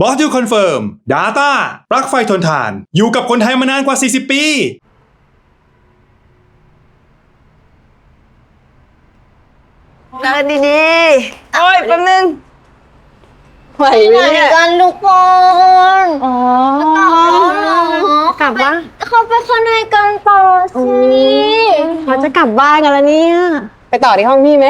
บอสยูคอนเฟิร์ม Data ปลั๊กไฟทนทาน อยู่กับคนไทยมานานกว่า 40 ปี เดินดีๆโอ้ยแป๊บนึงไหวไหมเหนี่ยกันทุกคนอ๋อกลับบ้านเขาไปข้างในกันต่อสิเขาจะกลับบ้านกันแล้วเนี่ย ไปต่อที่ห้องพี่ไหม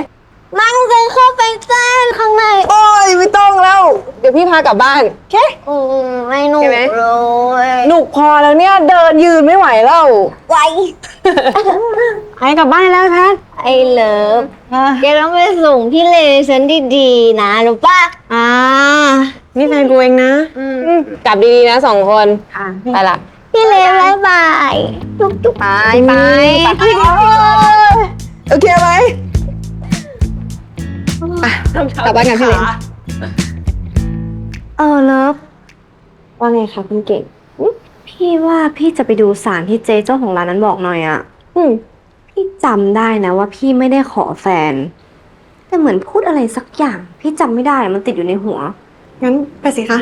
นั่งกันเข้าไปแจ้งข้างใน โอ้ยไม่ต้องแล้ว เดี๋ยวพี่พากลับบ้านโอเค อืมไม่หนุกใช่ไหม เลยหนุกพอแล้วเนี่ยเดินยืนไม่ไหวแล้ว ไวให้กลับบ้านแล้วแพทไอเลิฟแกต้องไปส่งพี่เลฉันดีๆนะรู้ปะอ่านี่แฟนกูเองนะอืมกลับดีๆนะสองคนไปละ พี่เลบายบายจุ๊บจุ๊บไปไป โอเคไหมอะกลับบ้านกันพี่เล็กเออเลิฟว่าไงคะคุณเก่ง พี่ว่าพี่จะไปดูสารที่เจ๊เจ้าของร้านนั้นบอกหน่อยอะอืมพี่จำได้นะว่าพี่ไม่ได้ขอแฟน แต่เหมือนพูดอะไรสักอย่าง พี่จำไม่ได้มันติดอยู่ในหัว งั้นไปสิคะ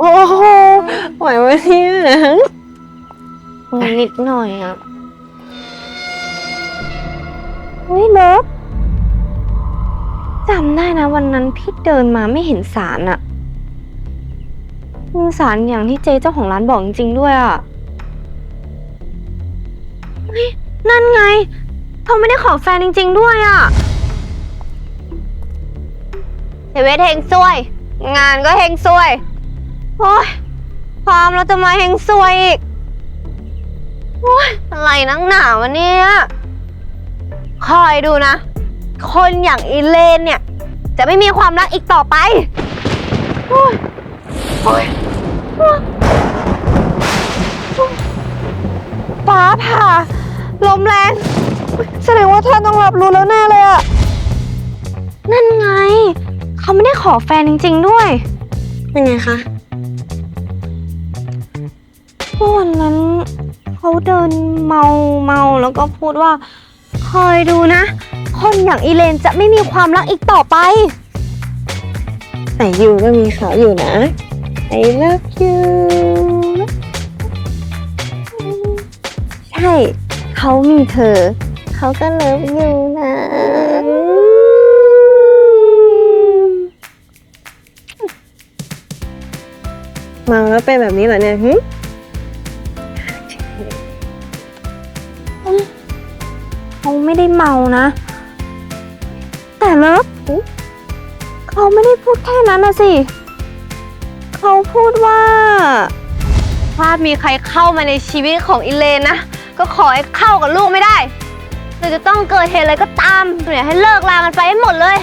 โอ้โหไหวไหมเนี่ยนิดหน่อยอะเฮ้ยเลิฟจำได้นะวันนั้นพี่เดินมาไม่เห็นสารอะมีสารอย่างที่เจ๊เจ้าของร้านบอกจริงๆด้วยอะเฮ้ยนั่นไงเขาไม่ได้ขอแฟนจริง ๆ ด้วยอะเทเวทเฮงซวย งานก็เฮงซวย โอ้ยความเราจะมาเฮงซวยอีก โอ้ยอะไรนักหนาวะเนี่ย คอยดูนะ คนอย่างอีเลนเนี่ย จะไม่มีความรักอีกต่อไปโอ้ยโอ้ยโอ้ยฟ้าผ่าลมแรง แสดงว่าท่านต้องรับรู้แล้วแน่เลยอะนั่นไง เขาไม่ได้ขอแฟนจริง ๆ ด้วย เป็นไงคะ เมื่อวันนั้นเขาเดินเมาเมาแล้วก็พูดว่า คอยดูนะ คนอย่างอีเลนจะไม่มีความรักอีกต่อไป แต่ยูก็มีเขาอยู่นะ I love you ใช่ เขามีเธอ เขาก็เลิฟยูนะเมาแล้วเป็นแบบนี้เหรอเนี่ย เขาไม่ได้เมานะ แต่เลิฟเขาไม่ได้พูดแค่นั้นนะสิ เขาพูดว่าถ้ามีใครเข้ามาในชีวิตของอิเลนนะ ก็ขอให้เข้ากับลูกไม่ได้หรือจะต้องเกิดเหตุอะไรก็ตามเนี่ยให้เลิกลากันไปให้หมดเลย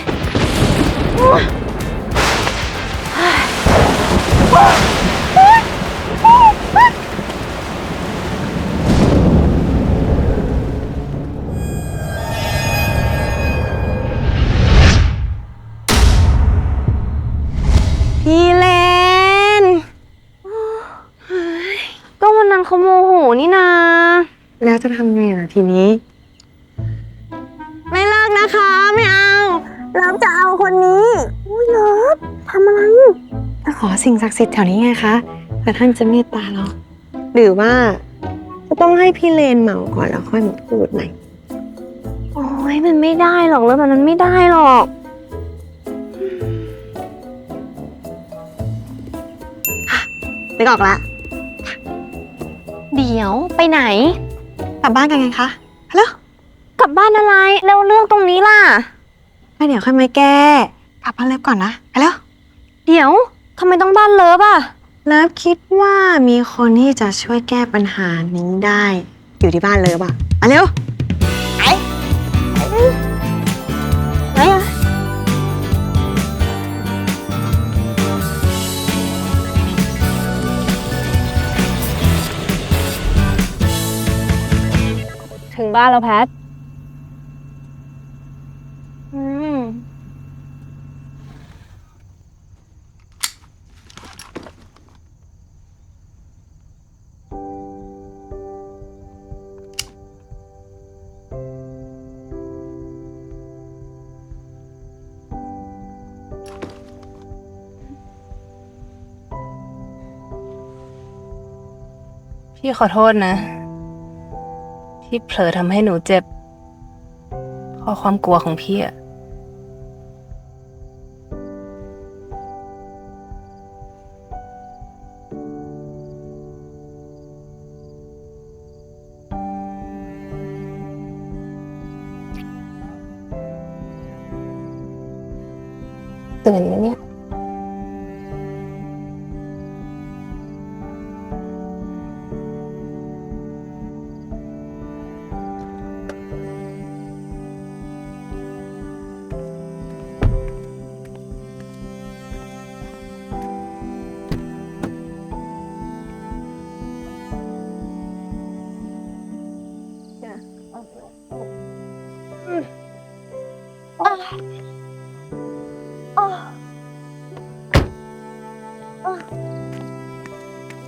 เขาโมโหนี่นา แล้วจะทำไงล่ะทีนี้ ไม่เลิกนะคะ ไม่เอาเลิฟจะเอาคนนี้ อุ้ยเลิฟทำอะไรขอสิ่งศักดิ์สิทธิ์แถวนี้ไงคะเผื่อท่านจะเมตตาเรา หรือว่าจะต้องให้พี่เลนเหมาก่อนแล้วค่อยมาพูดใหม่โอ้ยมันไม่ได้หรอกเลิฟมันไม่ได้หรอกไม่ออกละ เดี๋ยวไปไหน กลับบ้านกันไงคะฮัลโหลกลับบ้านอะไรแล้วเรื่องตรงนี้ล่ะ ไม่เดี๋ยวค่อยมาแก้กลับบ้านเลิฟก่อนนะฮัลโหลเดี๋ยวทำไมต้องบ้านเลิฟอะเลิฟคิดว่ามีคนที่จะช่วยแก้ปัญหานี้ได้ อยู่ที่บ้านเลิฟอะมาเร็ว บ้านแล้วแพท อืม พี่ขอโทษนะ ที่เผลอทำให้หนูเจ็บเพราะความกลัวของพี่อะ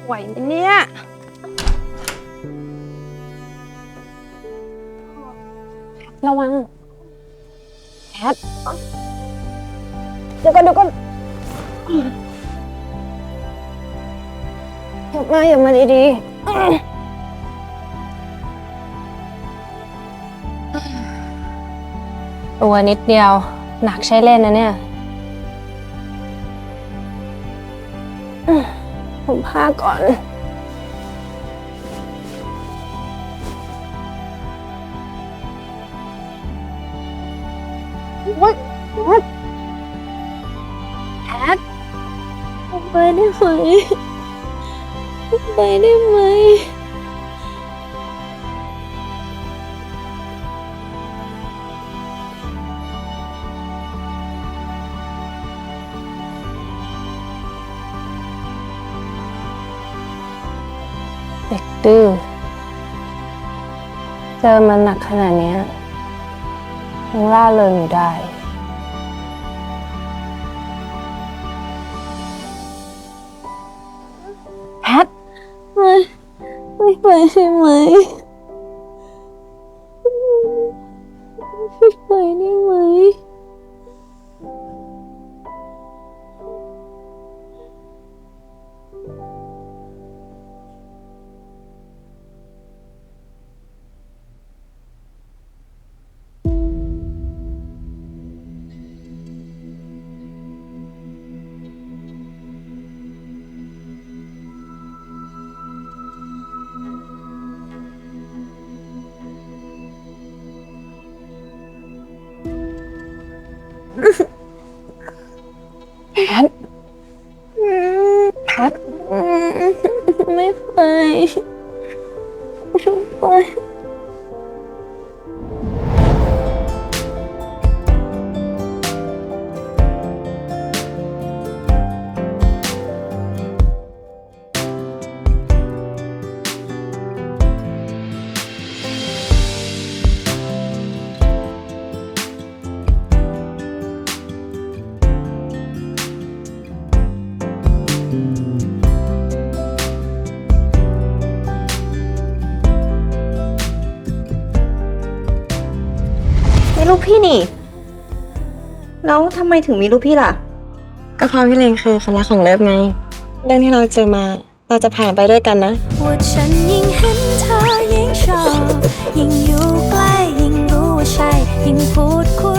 ไหวไหมเนี่ยระวังแพทเดี๋ยวก่อนเดี๋ยวก่อนอย่ามาอย่ามาดีๆตัวนิดเดียว หนักใช้เล่นนะเนี่ยผ มผ้าก่อน What? What? แอดไปได้ไหมไปได้ไหม เด็กดื้อเจอมันหนักขนาดเนี้ยยังล่าเริงอยู่ได้ แพท ไม่ไม่ไปใช่ไหม ไม่ไปได้ไหมแพ ทแพทไม่ไปไม่ไป ลูกพี่นี่ แล้วทำไมถึงมีลูกพี่ล่ะ ก็เพราะพี่เลนคือคนรักของเลิฟไงเรื่องที่เราเจอมา เราจะผ่านไปด้วยกันนะ ว่าฉันยิ่งเห็นเธอยิ่งชอบ ยิ่งอยู่ใกล้ยิ่งรู้ว่าใช่ ยิ่งพูดคุย